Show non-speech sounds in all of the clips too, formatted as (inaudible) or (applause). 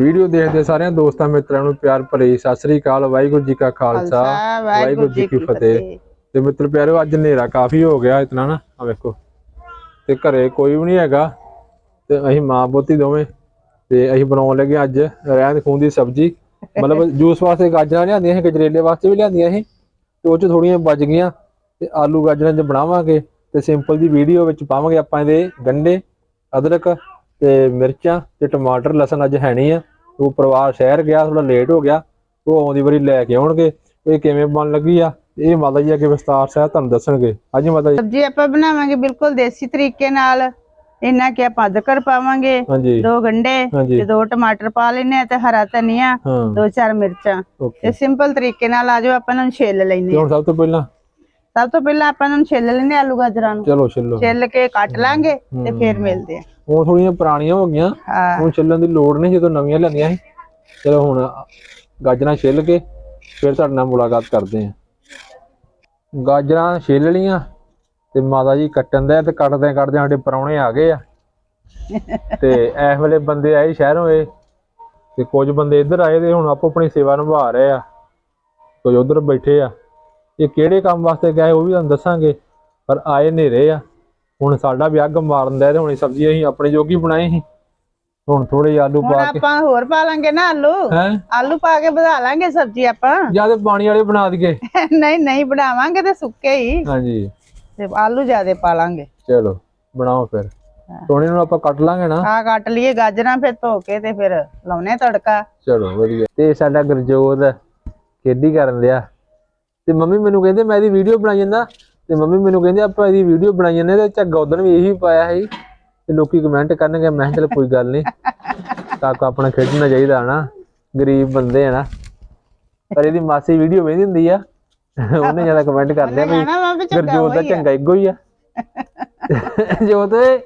Video ਦੇਖਦੇ ਸਾਰਿਆਂ ਦੋਸਤਾਂ ਮਿੱਤਰਾਂ ਨੂੰ ਪਿਆਰ ਭਰੀ ਸਤਿ ਸ੍ਰੀ ਅਕਾਲ ਵਾਹਿਗੁਰੂ ਜੀ ਕਾ ਖਾਲਸਾ ਵਾਹਿਗੁਰੂ ਜੀ ਕੀ ਫਤਿਹ। ਤੇ ਮਿੱਤਰ ਪਿਆਰਿਓ ਅੱਜ ਹਨੇਰਾ ਕਾਫੀ ਹੋ ਗਿਆ ਇਤਨਾ ਨਾ ਆ ਵੇਖੋ। ਤੇ ਘਰੇ ਕੋਈ ਵੀ ਨਹੀਂ ਹੈਗਾ ਤੇ ਅਸੀਂ ਮਾਂ ਪੋਤੀ ਦੋਵੇਂ ਤੇ ਅਸੀਂ ਬਣਾਉਣ ਲੱਗੇ ਅੱਜ ਰਹਿਣ ਖੂਨ ਦੀ ਸਬਜ਼ੀ। ਮਤਲਬ (laughs) ਜੂਸ ਵਾਸਤੇ ਗਾਜਰਾਂ ਲਿਆਂਦੀਆਂ ਸੀ ਗਜਰੇਲੇ ਵਾਸਤੇ ਵੀ ਲਿਆਂਦੀਆਂ ਸੀ ਤੇ ਉਹ ਚ ਥੋੜੀਆਂ ਬਚ ਗਈਆਂ ਤੇ ਆਲੂ ਗਾਜਰਾਂ ਚ ਬਣਾਵਾਂਗੇ ਤੇ ਸਿੰਪਲ ਜੀ ਵੀਡੀਓ ਵਿੱਚ ਪਾਵਾਂਗੇ ਆਪਾਂ ਇਹਦੇ ਗੰਡੇ ਅਦਰਕ ਤੇ ਮਿਰਚਾਂ ਤੇ ਟਮਾਟਰ ਲਸਣ ਅੱਜ ਹੈ ਨਹੀਂ ਆ। ਉਹ ਪਰਿਵਾਰ ਸ਼ਹਿਰ ਗਿਆ ਥੋੜਾ ਲੇਟ ਹੋ ਗਿਆ ਉਹ ਆਉਂਦੀ ਵਾਰੀ ਲੈ ਕੇ ਆਉਣਗੇ। ਇਹ ਕਿਵੇਂ ਬਣ ਲੱਗੀ ਆ? ਇਹ ਮਾਤਾ ਜੀ ਅੱਗੇ ਵਿਸਤਾਰ ਸਹਿਤ ਤੁਹਾਨੂੰ ਦੱਸਣਗੇ। ਹਾਂਜੀ ਮਾਤਾ ਜੀ। ਸਬਜ਼ੀ ਆਪਾਂ ਬਣਾਵਾਂਗੇ ਬਿਲਕੁਲ ਦੇਸੀ ਤਰੀਕੇ ਨਾਲ। ਇਹਨਾਂ ਕਿ ਆਪਾਂ ਅਦਰਕ ਪਾਵਾਂਗੇ ਦੋ ਗੰਡੇ ਤੇ ਦੋ ਟਮਾਟਰ ਪਾ ਲੈਨੇ ਆ ਤੇ ਹਰਾ ਧਨੀਆ ਦੋ ਚਾਰ ਮਿਰਚਾਂ। ਤੇ ਸਿੰਪਲ ਤਰੀਕੇ ਨਾਲ ਆਜੋ ਆਪਾਂ ਇਹਨਾਂ ਨੂੰ ਛਿੱਲ ਲੈਨੇ ਹੁਣ ਸਭ ਤੋਂ ਪਹਿਲਾਂ? ਸਭ ਤੋਂ ਪਹਿਲਾਂ ਆਪਾਂ ਇਹਨਾਂ ਨੂੰ ਛਿੱਲ ਲੈਨੇ ਆਲੂ ਗਾਜਰਾਂ ਨੂੰ। ਚਲੋ ਛਿੱਲੋ। ਛਿੱਲ ਕੇ ਕੱਟ ਲਾਂਗੇ ਤੇ ਫੇਰ ਮਿਲਦੇ ਆ ਉਹ ਥੋੜੀਆਂ ਪੁਰਾਣੀਆਂ ਹੋ ਗਈਆਂ। ਹਾਂ। ਹੁਣ ਛਿੱਲਣ ਦੀ ਲੋੜ ਨਹੀਂ ਜਦੋਂ ਨਵੀਆਂ ਲੈਂਦੀਆਂ ਸੀ। ਚਲੋ ਹੁਣ ਗਾਜਰਾਂ ਛਿੱਲ ਕੇ ਫਿਰ ਤੁਹਾਡੇ ਨਾਲ ਮੁਲਾਕਾਤ ਕਰਦੇ ਹਾਂ। ਗਾਜਰਾਂ ਛਿੱਲ ਲੀਆਂ ਤੇ ਮਾਤਾ ਜੀ ਕੱਟਣ ਦੇ ਤੇ ਕੱਟਦੇ ਕੱਟਦੇ ਸਾਡੇ ਪਰੌਣੇ ਆ ਗਏ ਆ। ਤੇ ਇਸ ਵੇਲੇ ਬੰਦੇ ਆਏ ਸ਼ਹਿਰੋਂ ਇਹ। ਤੇ ਕੁਝ ਬੰਦੇ ਇੱਧਰ ਆਏ ਤੇ ਹੁਣ ਆਪੋ ਆਪਣੀ ਸੇਵਾ ਨਿਭਾ ਰਹੇ ਆ। ਕੁਝ ਉਧਰ ਬੈਠੇ ਆ। ਇਹ ਕਿਹੜੇ ਕੰਮ ਵਾਸਤੇ ਗਏ ਉਹ ਵੀ ਤੁਹਾਨੂੰ ਦੱਸਾਂਗੇ ਪਰ ਆਏ ਨੇਰੇ ਆ। ਹੁਣ ਸਾਡਾ ਵੀ ਅੱਗ ਮਾਰਨ ਦਾ ਤੇ ਹੁਣ ਇਹ ਸਬਜ਼ੀ ਅਸੀਂ ਆਪਣੇ ਜੋਗੀ ਬਣਾਏ ਸੀ। ਹੁਣ ਥੋੜੇ ਆਲੂ ਹੁਣ ਪਾ ਕੇ। ਆਪਾਂ ਹੋਰ ਪਾ ਲਾਂਗੇ ਨਾ ਆਲੂ। ਹੈ? ਆਲੂ ਪਾ ਕੇ ਵਧਾ ਲਾਂਗੇ ਸਬਜ਼ੀ ਆਪਾਂ। ਜ਼ਿਆਦਾ ਪਾਣੀ ਵਾਲੇ ਬਣਾ ਦਈਏ। (laughs) ਨਹੀਂ ਨਹੀਂ ਬਣਾਵਾਂਗੇ ਤੇ ਸੁੱਕੇ ਹੀ। ਹਾਂਜੀ। ਤੇ ਆਲੂ ਜ਼ਿਆਦੇ ਪਾ ਲਾਂਗੇ। ਚਲੋ ਬਣਾਓ ਫਿਰ। ਸੋਨੇ ਨੂੰ ਆਪਾਂ ਕੱਟ ਲਾਂਗੇ ਨਾ। ਆ ਕੱਟ ਲਈਏ ਗਾਜਰਾਂ ਫਿਰ ਧੋ ਕੇ ਤੇ ਫਿਰ ਲਾਉਨੇ ਤੜਕਾ। ਚਲੋ ਵਧੀਆ। ਤੇ ਸਾਡਾ ਗੁਰਜੋਤ ਖੇਡੀ ਕਰਨ ਲਿਆ ਤੇ ਮੰਮੀ ਮੈਨੂੰ ਕਹਿੰਦੇ ਮੈਂ ਇਹਦੀ ਵੀਡੀਓ ਬਣਾਈ ਜਾਂਦਾ। ਤੇ ਮੰਮੀ ਮੈਨੂੰ ਕਹਿੰਦੇ ਆਪਾਂ ਇਹਦੀ ਵੀਡੀਓ ਬਣਾਈ ਜਾਂਦੇ ਤੇ ਝੱਗਾ ਉਦੋਂ ਵੀ ਇਹੀ ਪਾਇਆ ਸੀ ਤੇ ਲੋਕੀ ਕਮੈਂਟ ਕਰਨਗੇ ਮੈਂ ਕਿਹਾ ਚਲ ਕੋਈ ਗੱਲ ਨਹੀਂ ਕਾਕਾ ਆਪਣਾ ਖੇਡਣਾ ਚਾਹੀਦਾ ਨਾ ਗਰੀਬ ਬੰਦੇ ਆ ਨਾ ਪਰ ਇਹਦੀ ਮਾਸੀ ਵੀਡੀਓ ਵੇਖਦੀ ਹੁੰਦੀ ਆ ਉਹਨੇ ਜ਼ਿਆਦਾ ਕਮੈਂਟ ਕਰਦੇ ਆ ਵੀ ਗੁਰਜੋਤ ਦਾ ਚੰਗਾ ਇੱਕੋ ਹੀ ਆ। ਜੋਤ ਓਏ।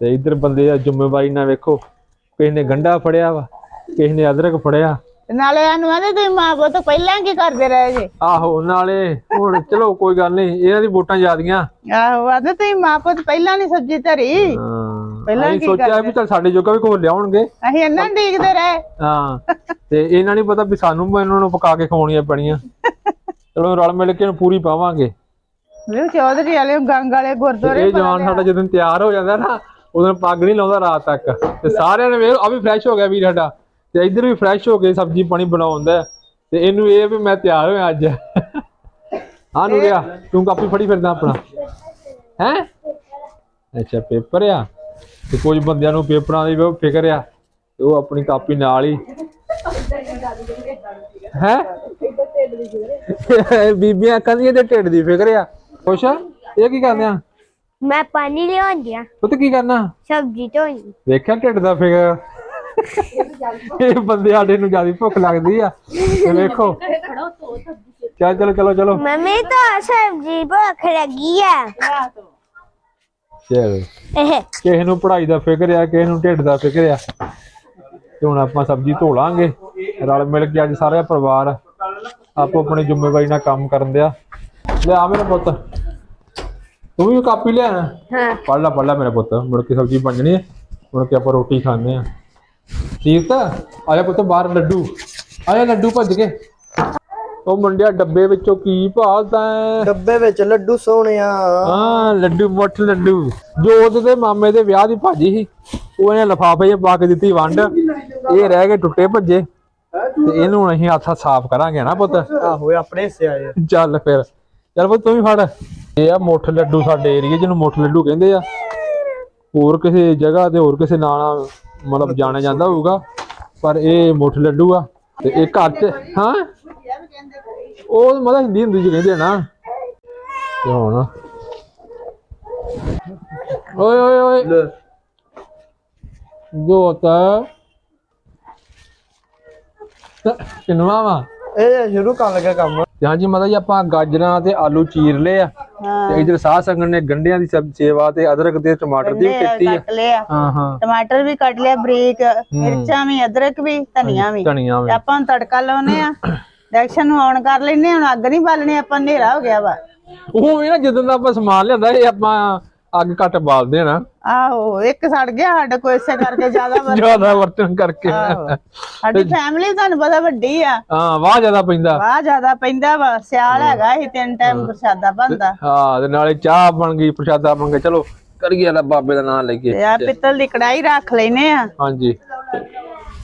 ਤੇ ਇੱਧਰ ਬੰਦੇ ਦਾ ਜ਼ਿੰਮੇਵਾਰੀ ਨਾ ਵੇਖੋ ਕਿਸੇ ਨੇ ਗੰਡਾ ਫੜਿਆ ਵਾ ਕਿਸੇ ਨੇ ਅਦਰਕ ਫੜਿਆ। ਤੇ ਨਾਲੇ ਇਹਨੂੰ ਆਂਦੇ ਤੁਸੀਂ ਮਾਂ ਪੁੱਤ ਪਹਿਲਾਂ ਕੀ ਕਰਦੇ ਰਹੇ ਜੇ? ਆਹੋ ਨਾਲੇ ਹੁਣ ਚਲੋ ਕੋਈ ਗੱਲ ਨਹੀਂ ਇਹਨਾਂ ਦੀ ਵੋਟਾਂ ਜ਼ਿਆਦੀਆਂ। ਆਹੋ ਆਂਦੇ ਤੁਸੀਂ ਮਾਂ ਪੁੱਤ ਪਹਿਲਾਂ ਨਹੀਂ ਸਬਜ਼ੀ ਧਰੀ। ਹਾਂ ਪਹਿਲਾਂ ਕੀ ਸੋਚਿਆ ਵੀ ਚਲ ਸਾਡੇ ਜੋਗਾ ਵੀ ਕੋਈ ਲਿਆਉਣਗੇ। ਅਸੀਂ ਇਹਨਾਂ ਨੂੰ ਡੀਕਦੇ ਰਹੇ। ਹਾਂ ਤੇ ਇਹਨਾਂ ਨਹੀਂ ਪਤਾ ਵੀ ਸਾਨੂੰ ਵੀ ਇਹਨਾਂ ਨੂੰ ਪਕਾ ਕੇ ਖਵਾਉਣੀਆਂ ਪੈਣੀਆਂ। ਚਲੋ ਰਲ ਮਿਲ ਕੇ ਪੂਰੀ ਪਾਵਾਂਗੇ। ਵੀ ਚੌਧਰੀ ਵਾਲੇ ਗੰਗ ਵਾਲੇ ਗੁਰਦੁਆਰੇ ਇਹ ਜਵਾਨ ਸਾਡਾ ਜਦੋਂ ਤਿਆਰ ਹੋ ਜਾਂਦਾ ਨਾ ਉਦੋਂ ਪੱਗ ਨਹੀਂ ਲਾਉਂਦਾ ਰਾਤ ਤੱਕ। ਤੇ ਸਾਰਿਆਂ ਨੇ ਵੇਖ ਆ ਵੀ ਫਰੈਸ਼ ਹੋ ਗਿਆ ਵੀਰ ਸਾਡਾ। ਤੇ ਇੱਧਰ ਵੀ ਫਰੈਸ਼ ਹੋ ਕੇ ਸਬਜ਼ੀ ਪਾਣੀ ਬਣਾਉਂਦਾ। ਤੇ ਇਹਨੂੰ ਇਹ ਵੀ ਮੈਂ ਤਿਆਰ ਹੋਇਆ ਅੱਜ। ਹਾਂ ਨੂਰਿਆ ਤੂੰ ਕਾਪੀ ਫੜੀ ਫਿਰਦਾ ਆਪਣਾ। ਹੈ? ਅੱਛਾ ਪੇਪਰ ਆ। ਤੇ ਕੁਝ ਬੰਦਿਆਂ ਨੂੰ ਪੇਪਰਾਂ ਦੀ ਫਿਕਰ ਆ। ਤੇ ਉਹ ਆਪਣੀ ਕਾਪੀ ਨਾਲ ਹੀ। ਹੈ? ਬੀਬੀਆਂ ਕਹਿੰਦੀਆਂ ਇਹਦੇ ਢਿੱਡ ਦੀ ਫਿਕਰ ਆ। ਖੁਸ਼ ਆ? ਇਹ ਕੀ ਕਰਦੇ ਆ? ਮੈਂ ਪਾਣੀ ਲਿਆਉਂਦੀ ਆ। ਪੁੱਤ ਕੀ ਕਰਨਾ? ਸਬਜ਼ੀ ਧੋਣੀ। ਵੇਖਿਆ ਢਿੱਡ ਦਾ ਫਿਕਰ? ਇਹ ਬੰਦੇ ਸਾਡੇ ਨੂੰ ਜ਼ਿਆਦਾ ਭੁੱਖ ਲੱਗਦੀ ਆ। ਤੇ ਵੇਖੋ। ਚੱਲ ਚਲੋ ਚਲੋ ਚਲੋ। ਮੰਮੀ ਤਾਂ ਸਬਜ਼ੀ ਭੁੱਖ ਲੱਗੀ ਆ। ਚਲ। ਇਹ। ਕਿਸੇ ਨੂੰ ਪੜ੍ਹਾਈ ਦਾ ਫਿਕਰ ਆ ਕਿਸੇ ਨੂੰ ਢਿੱਡ ਦਾ ਫਿਕਰ ਆ। ਤੇ ਹੁਣ ਆਪਾਂ ਸਬਜ਼ੀ ਧੋ ਲਾਂਗੇ। ਰਲ ਮਿਲ ਕੇ ਅੱਜ ਸਾਰਾ ਪਰਿਵਾਰ ਆਪੋ ਆਪਣੀ ਜ਼ਿੰਮੇਵਾਰੀ ਨਾਲ ਕੰਮ ਕਰਨ ਦਿਆ ਲੈ ਆ ਮੇਰਾ ਪੁੱਤ। ਤੂੰ ਵੀ ਕਾਪੀ ਲਿਆ ਹਾਂ। ਪੜ ਲਾ ਪੜ ਲਾ ਮੇਰਾ ਪੁੱਤ। ਮੁੜ ਕੇ ਸਬਜ਼ੀ ਬਣ ਜਾਣੀ ਹੈ ਮੁੜ ਕੇ ਆਪਾਂ ਰੋਟੀ ਖਾਣੇ ਆ। ਆ ਆਇਆ ਪੁੱਤ ਬਾਹਰ ਲੱਡੂ। ਆਇਆ ਲੱਡੂ ਭੱਜ ਕੇ। ਉਹ ਮੁੰਡਿਆ ਡੱਬੇ ਵਿੱਚੋਂ ਕੀ ਭਾਲਦਾ ਹੈ? ਡੱਬੇ ਵਿੱਚ ਲੱਡੂ ਸੋਹਣਿਆ। ਹਾਂ ਲੱਡੂ ਮੁੱਠ ਲੱਡੂ। ਜੋਤ ਦੇ ਮਾਮੇ ਦੇ ਵਿਆਹ ਦੀ ਭਾਜੀ ਸੀ। ਉਹ ਇਹਨੇ ਲਫਾਫੇ 'ਚ ਪਾ ਕੇ ਦਿੱਤੀ ਵੰਡ। ਇਹ ਰਹਿ ਗਏ ਟੁੱਟੇ ਭੱਜੇ। ਤੇ ਇਹਨੂੰ ਅਸੀਂ ਹੱਥਾਂ ਸਾਫ਼ ਕਰਾਂਗੇ ਨਾ ਪੁੱਤ। ਆਹੋ ਆਪਣੇ ਹਿੱਸੇ ਆਏ। ਚੱਲ ਫਿਰ। ਚੱਲ ਪੁੱਤ ਤੂੰ ਵੀ ਫੜ। ਇਹ ਆ ਮੁੱਠ ਲੱਡੂ ਸਾਡੇ ਏਰੀਏ ਜਿਹਨੂੰ ਮੁੱਠ ਲੱਡੂ ਕਹਿੰਦੇ ਆ। ਹੋਰ ਕਿਸੇ ਜਗ੍ਹਾ ਤੇ ਹੋਰ ਕਿਸੇ ਨਾਂ ਨਾਲ ਮਤਲਬ ਜਾਣਿਆ ਜਾਂਦਾ ਹੋਊਗਾ ਪਰ ਇਹ ਮੁੱਠ ਲੱਡੂ ਆ ਤੇ ਇਹ ਘਰ 'ਚ ਹਾਂ? ਉਹ ਮਤਲਬ ਹਿੰਦੀ ਹਿੰਦੀ ਚ ਕਹਿੰਦੇ ਨਾ। ਤੇ ਹੁਣ। ਓਏ ਓਏ ਓਏ। ਕਿਨਵਾ ਵਾ? ਇਹ ਸ਼ੁਰੂ ਕਰਨ ਲੱਗਾ ਕੰਮ। ਤੇ ਹਾਂਜੀ ਮਾਤਾ ਜੀ ਆਪਾਂ ਗਾਜਰਾਂ ਤੇ ਆਲੂ ਚੀਰ ਲਏ ਆ। ਤੇ ਇਧਰ ਸਾਹ ਸੰਗਣ ਨੇ ਗੰਢਿਆਂ ਦੀ ਸੇਵਾ ਤੇ ਅਦਰਕ ਤੇ ਟਮਾਟਰ ਦੀ ਕੀਤੀ ਲਿਆ। ਹਾਂ ਹਾਂ। ਟਮਾਟਰ ਵੀ ਕੱਟ ਲਿਆ ਬਰੀਕ ਮਿਰਚਾਂ ਵੀ ਅਦਰਕ ਵੀ ਧਨੀਆ ਵੀ। ਧਨੀਆ ਵੀ। ਆਪਾਂ ਤੜਕਾ ਲਾਉਨੇ ਆ ਡੈਕਸ਼ਨ ਨੂੰ ਆਨ ਕਰ ਲੈਨੇ ਹੁਣ ਅੱਗ ਨਹੀਂ ਬਾਲਣੀ ਆਪਾਂ ਹਨੇਰਾ ਹੋ ਗਿਆ ਵਾ। ਉਹ ਵੀ ਨਾ ਜਦੋਂ ਦਾ ਆਪਾਂ ਸਮਾਨ ਲਿਆਂਦਾ ਇਹ ਆਪਾਂ ਅੱਗ ਘੱਟ ਬਾਲਦੇ ਆ ਨਾ। ਆਹੋ ਇੱਕ ਸੜ ਗਿਆ ਸਾਡੇ ਕੋਲ ਇਸੇ ਕਰਕੇ ਜ਼ਿਆਦਾ (laughs) ਵਰ- ਜ਼ਿਆਦਾ ਵਰਤਣ ਕਰਕੇ। ਆਹੋ। ਸਾਡੀ ਫੈਮਿਲੀ ਤੁਹਾਨੂੰ ਪਤਾ ਵੱਡੀ ਆ। ਹਾਂ ਵਾਹ ਜ਼ਿਆਦਾ ਪੈਂਦਾ। ਵਾਹ ਜ਼ਿਆਦਾ ਪੈਂਦਾ ਵਾ ਸਿਆਲ ਹੈਗਾ ਇਹ ਤਿੰਨ ਟਾਈਮ ਪ੍ਰਸ਼ਾਦਾ ਬਣਦਾ। ਹਾਂ ਤੇ ਨਾਲੇ ਚਾਹ ਬਣ ਗਈ ਪ੍ਰਸ਼ਾਦਾ ਬਣ ਗਿਆ। ਚਲੋ ਕਰੀਏ ਅੱਲਾ ਬਾਬੇ ਦਾ ਨਾਮ ਲਈਏ ਤੇ ਆ ਪਿੱਤਲ ਦੀ ਕੜਾਈ ਰੱਖ ਲੈਨੇ ਆ। ਹਾਂਜੀ।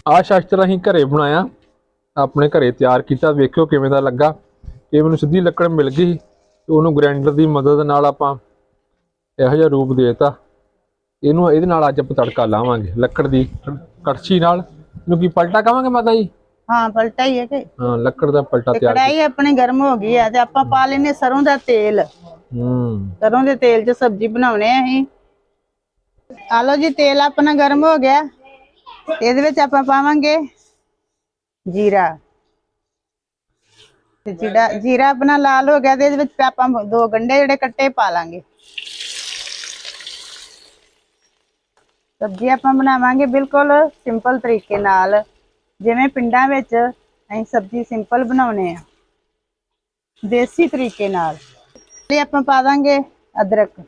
ਆਹ ਸ਼ਸਤਰ ਅਸੀਂ ਘਰੇ ਬਣਾਇਆ। ਆਪਣੇ ਘਰੇ ਤਿਆਰ ਕੀਤਾ। ਵੇਖਿਓ ਕਿਵੇਂ ਦਾ ਲੱਗਾ। ਇਹ ਮੈਨੂੰ ਸਿੱਧੀ ਲੱਕੜ ਮਿਲ ਗਈ ਤੇ ਉਹਨੂੰ ਗ੍ਰਾਈਂਡਰ ਦੀ ਮਦਦ ਨਾਲ ਆਪਾਂ ਇਹੋ ਜਿਹਾ ਰੂਪ ਦੇਤਾ। ਇਹਨੂੰ ਇਹਦੇ ਨਾਲ ਅੱਜ ਆਪਾਂ ਤੜਕਾ ਲਾਵਾਂਗੇ ਲੱਕੜ ਦੀ ਕੜਛੀ ਨਾਲ। ਇਹਨੂੰ ਕੀ ਪਲਟਾ ਕਵਾਂਗੇ ਮਾਤਾ ਜੀ? ਹਾਂ ਪਲਟਾ ਹੀ ਹੈ ਕਿ। ਹਾਂ ਲੱਕੜ ਦਾ ਪਲਟਾ ਤਿਆਰ ਕੜਾਈ ਆਪਣੀ ਗਰਮ ਹੋ ਗਈ ਆ ਤੇ ਆਪਾਂ ਪਾ ਲੈਨੇ ਸਰੋਂ ਦਾ ਤੇਲ। ਹੂੰ। ਸਰੋਂ ਦੇ ਤੇਲ 'ਚ ਸਬਜ਼ੀ ਬਣਾਉਣੇ ਆ ਅਸੀਂ। ਆ ਜੀ ਤੇਲ ਆਪਣਾ ਗਰਮ ਹੋ ਗਿਆ। ਇਹਦੇ ਵਿੱਚ ਆਪਾਂ ਪਾਵਾਂਗੇ ਜੀਰਾ। ਤੇ ਜਿਹੜਾ ਜੀਰਾ ਆਪਣਾ ਲਾਲ ਹੋ ਗਿਆ ਤੇ ਇਹਦੇ ਵਿੱਚ ਆਪਾਂ ਦੋ ਗੰਡੇ ਜਿਹੜੇ ਕੱਟੇ ਪਾ ਲਾਂਗੇ। ਸਬਜ਼ੀ ਆਪਾਂ ਬਣਾਵਾਂਗੇ ਬਿਲਕੁਲ ਸਿੰਪਲ ਤਰੀਕੇ ਨਾਲ। ਜਿਵੇਂ ਪਿੰਡਾਂ ਵਿੱਚ ਅਸੀਂ ਸਬਜ਼ੀ ਸਿੰਪਲ ਬਣਾਉਨੇ ਆ ਦੇਸੀ ਤਰੀਕੇ ਨਾਲ। ਤੇ ਆਪਾਂ ਪਾ ਦਾਂਗੇ ਅਦਰਕ।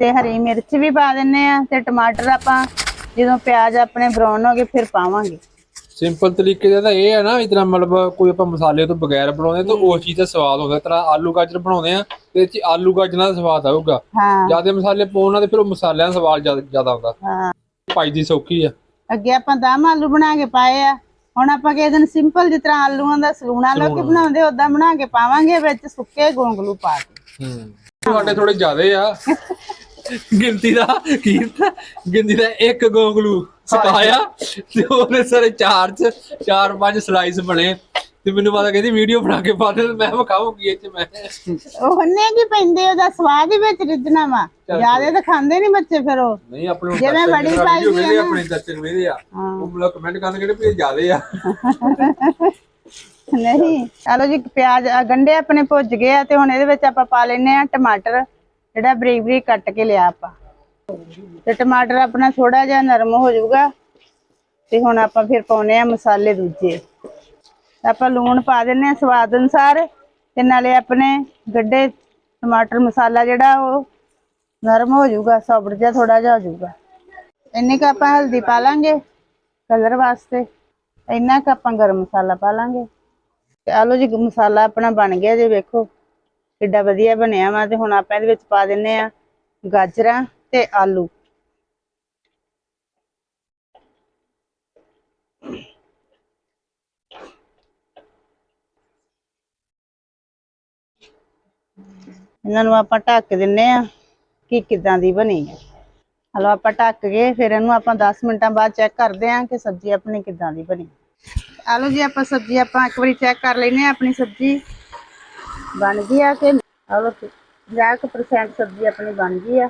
ਤੇ ਹਰੀ ਮਿਰਚ ਵੀ ਪਾ ਦਿੰਨੇ ਆ ਤੇ ਟਮਾਟਰ ਆਪਾਂ ਜਦੋਂ ਪਿਆਜ਼ ਆਪਣੇ ਬਰਾਊਨ ਹੋ ਗਏ ਫਿਰ ਪਾਵਾਂਗੇ। ਸਿੰਪਲ ਤਰੀਕੇ ਦਾ ਤਾਂ ਇਹ ਹੈ ਨਾ ਇਤਨਾ ਮਤਲਬ ਕੋਈ ਆਪਾਂ ਮਸਾਲੇ ਤੋਂ ਬਗੈਰ ਬਣਾਉਂਦੇ ਤਾਂ ਉਸ ਚੀਜ਼ ਦਾ ਸਵਾਦ ਹੁੰਦਾ। ਤਰ੍ਹਾਂ ਆਲੂ ਗਾਜਰ ਬਣਾਉਂਦੇ ਆ ਤੇ ਇਹ ਚ ਆਲੂ ਗਾਜਰਾਂ ਦਾ ਸਵਾਦ ਆਊਗਾ। ਹਾਂ। ਜ਼ਿਆਦਾ ਮਸਾਲੇ ਪਾਉਣ ਨਾਲ ਤੇ ਫਿਰ ਉਹ ਮਸਾਲਿਆਂ ਦਾ ਸਵਾਦ ਜ਼ਿਆਦਾ ਆਉਂਦਾ। ਹਾਂ। ਭਾਈ ਦੀ ਸੌਖੀ ਆ। ਅੱਗੇ ਆਪਾਂ ਦਮ ਆਲੂ ਬਣਾ ਕੇ ਪਾਏ ਆ। ਹੁਣ ਆਪਾਂ ਕਿਸੇ ਦਿਨ ਸਿੰਪਲ ਜਿਸ ਤਰ੍ਹਾਂ ਆਲੂਆਂ ਦਾ ਸਲੂਣਾ ਲੋਕੀ ਬਣਾਉਂਦੇ ਉਦਾਂ ਬਣਾ ਕੇ ਪਾਵਾਂਗੇ ਵਿੱਚ ਸੁੱਕੇ ਗੋਂਗਲੂ ਪਾ ਕੇ। ਹੂੰ। ਤੁਹਾਡੇ ਥੋੜੇ ਜ਼ਿਆਦੇ ਆ। ਗਿਣਤੀ ਦਾ ਕੀ? ਗਿਣਤੀ ਦਾ ਇੱਕ ਗੋਂਗਲੂ। ਸਕਾਇਆ ਤੇ ਉਹਨੇ ਸਾਰੇ ਚਾਰ ਚ ਚਾਰ ਪੰਜ ਸਲਾਈਸ ਬਣੇ ਤੇ ਮੈਨੂੰ ਪਤਾ ਕਹਿੰਦੀ ਵੀਡੀਓ ਬਣਾ ਕੇ ਪਾ ਦੇ ਮੈਂ ਵਿਖਾਉਂਗੀ ਇਹ ਚ ਮੈਂ। ਉਹਨੇ ਕੀ ਪੈਂਦੇ ਉਹਦਾ ਸਵਾਦ ਹੀ ਵਿੱਚ ਰਿੱਝਣਾ ਵਾ। ਜਿਆਦੇ ਤਾਂ ਖਾਂਦੇ ਨਹੀਂ ਬੱਚੇ ਫਿਰ ਉਹ। ਨਹੀਂ ਆਪਣੇ ਜਿਵੇਂ ਬੜੀ ਜਿਹੜਾ ਪਾਈ ਨਾ। ਆਪਣੇ ਚਾਚੇ ਨੂੰ ਆ। ਉਹ ਮੈਨੂੰ ਕਮੈਂਟ ਕਰਨ ਕਿਹੜੇ ਵੀ ਜ਼ਿਆਦੇ ਆ। (laughs) ਨਹੀਂ ਚਲੋ ਜੀ ਪਿਆਜ਼ ਗੰਡੇ ਆਪਣੇ ਭੁੱਜ ਗਏ ਆ ਤੇ ਹੁਣ ਇਹਦੇ ਵਿੱਚ ਆਪਾਂ ਪਾ ਲੈਨੇ ਆ ਟਮਾਟਰ ਜਿਹੜਾ ਬਰੀਕ ਬਰੀਕ ਕੱਟ ਕੇ ਲਿਆ ਆਪਾਂ। ਤੇ ਟਮਾਟਰ ਆਪਣਾ ਥੋੜਾ ਜਿਹਾ ਨਰਮ ਹੋ ਜਾਊਗਾ ਤੇ ਹੁਣ ਆਪਾਂ ਫਿਰ ਪਾਉਨੇ ਆ ਮਸਾਲੇ ਦੂਜੇ। ਆਪਾਂ ਲੂਣ ਪਾ ਦਿੰਨੇ ਆ ਸਵਾਦ ਅਨੁਸਾਰ ਤੇ ਨਾਲੇ ਆਪਣੇ ਗੱਡੇ ਟਮਾਟਰ ਮਸਾਲਾ ਜਿਹੜਾ ਉਹ ਨਰਮ ਹੋ ਜਾਊਗਾ ਸੌਫਟ ਜਿਹਾ ਥੋੜਾ ਜਿਹਾ ਹੋ ਜਾਊਗਾ। ਇੰਨੇ ਕੁ ਆਪਾਂ ਹਲਦੀ ਪਾ ਲਾਂਗੇ ਕਲਰ ਵਾਸਤੇ। ਇੰਨਾ ਕੁ ਆਪਾਂ ਗਰਮ ਮਸਾਲਾ ਪਾ ਲਾਂਗੇ। ਤੇ ਆਹ ਲਓ ਜੀ ਮਸਾਲਾ ਆਪਣਾ ਬਣ ਗਿਆ ਜੇ ਵੇਖੋ। ਕਿੱਡਾ ਵਧੀਆ ਬਣਿਆ ਵਾ ਤੇ ਹੁਣ ਆਪਾਂ ਇਹਦੇ ਵਿੱਚ ਪਾ ਦਿੰਨੇ ਆ ਗਾਜਰਾਂ। ਤੇ ਆਲੂ। ਇਹਨਾਂ ਨੂੰ ਆਪਾਂ ਢੱਕ ਦਿੰਨੇ ਆ ਕਿ ਕਿਦਾਂ ਦੀ ਬਣੀ ਹੈ ਹਲੋ, ਆਪਾਂ ਢੱਕ ਕੇ ਫਿਰ ਇਹਨੂੰ ਆਪਾਂ 10 ਮਿੰਟਾਂ ਬਾਅਦ ਚੈੱਕ ਕਰਦੇ ਆਂ ਕਿ ਸਬਜ਼ੀ ਆਪਣੀ ਕਿਦਾਂ ਦੀ ਬਣੀ। ਆਲੋ ਜੀ, ਆਪਾਂ ਸਬਜ਼ੀ ਆਪਾਂ ਇੱਕ ਵਾਰੀ ਚੈੱਕ ਕਰ ਲੈਨੇ ਆ ਆਪਣੀ ਸਬਜ਼ੀ। ਬਣ ਗਈ ਆ ਕਿ ਆਲੋ 50% ਸਬਜ਼ੀ ਆਪਣੀ ਬਣ ਗਈ ਆ।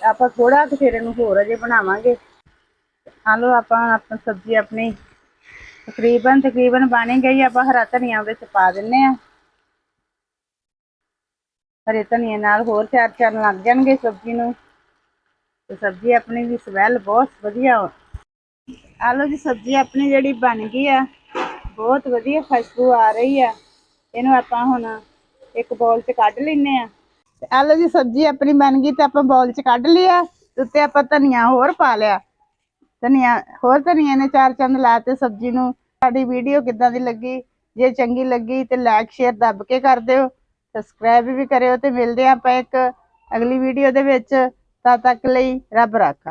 ਆਪਾਂ ਥੋੜਾ ਕੁ ਫਿਰ ਇਹਨੂੰ ਹੋਰ ਅਜੇ ਬਣਾਵਾਂਗੇ। ਆਲੋ ਆਪਾਂ ਆਪਣੀ ਸਬਜ਼ੀ ਆਪਣੀ। ਤਕਰੀਬਨ ਤਕਰੀਬਨ ਬਣ ਗਈ, ਆਪਾਂ ਹਰਾ ਧਨੀਆ ਉਹਦੇ ਚ ਪਾ ਦਿੰਨੇ ਆ। ਹਰੇ ਧਨੀਏ ਨਾਲ ਹੋਰ ਚਾਰ ਚਾਰ ਲੱਗ ਜਾਣਗੇ ਸਬਜ਼ੀ ਨੂੰ। ਤੇ ਸਬਜ਼ੀ ਆਪਣੀ ਦੀ ਸਮੈਲ ਬਹੁਤ ਵਧੀਆ ਵਾ ਆਲੂ ਦੀ ਸਬਜ਼ੀ ਆਪਣੀ ਜਿਹੜੀ ਬਣ ਗਈ ਆ, ਬਹੁਤ ਵਧੀਆ ਖੁਸ਼ਬੂ ਆ ਰਹੀ ਆ। ਇਹਨੂੰ ਆਪਾਂ ਹੁਣ ਇੱਕ ਬੋਲ 'ਚ ਕੱਢ ਲੈਨੇ ਆ। ਤੇ ਆਲੂ ਦੀ ਸਬਜ਼ੀ ਆਪਣੀ ਬਣ ਗਈ ਤੇ ਆਪਾਂ ਬੋਲ 'ਚ ਕੱਢ ਲਿਆ, ਤੇ ਉੱਤੇ ਆਪਾਂ ਧਨੀਆ ਹੋਰ ਪਾ ਲਿਆ। ਧਨੀਆ, ਹੋਰ ਧਨੀਆ ਨੇ ਚਾਰ ਚੰਦ ਲਾਤੇ ਸਬਜ਼ੀ ਨੂੰ। ਸਾਡੀ ਵੀਡੀਓ ਕਿੱਦਾਂ ਦੀ ਲੱਗੀ? ਜੇ ਚੰਗੀ ਲੱਗੀ ਤੇ ਲਾਈਕ ਸ਼ੇਅਰ ਦੱਬ ਕੇ ਕਰ ਦਿਓ। ਸਬਸਕ੍ਰਾਈਬ ਵੀ ਕਰਿਓ ਤੇ ਮਿਲਦੇ ਹਾਂ ਆਪਾਂ ਇੱਕ ਅਗਲੀ ਵੀਡੀਓ ਦੇ ਵਿੱਚ। ਤਦ ਤੱਕ ਲਈ ਰੱਬ ਰਾਖਾ।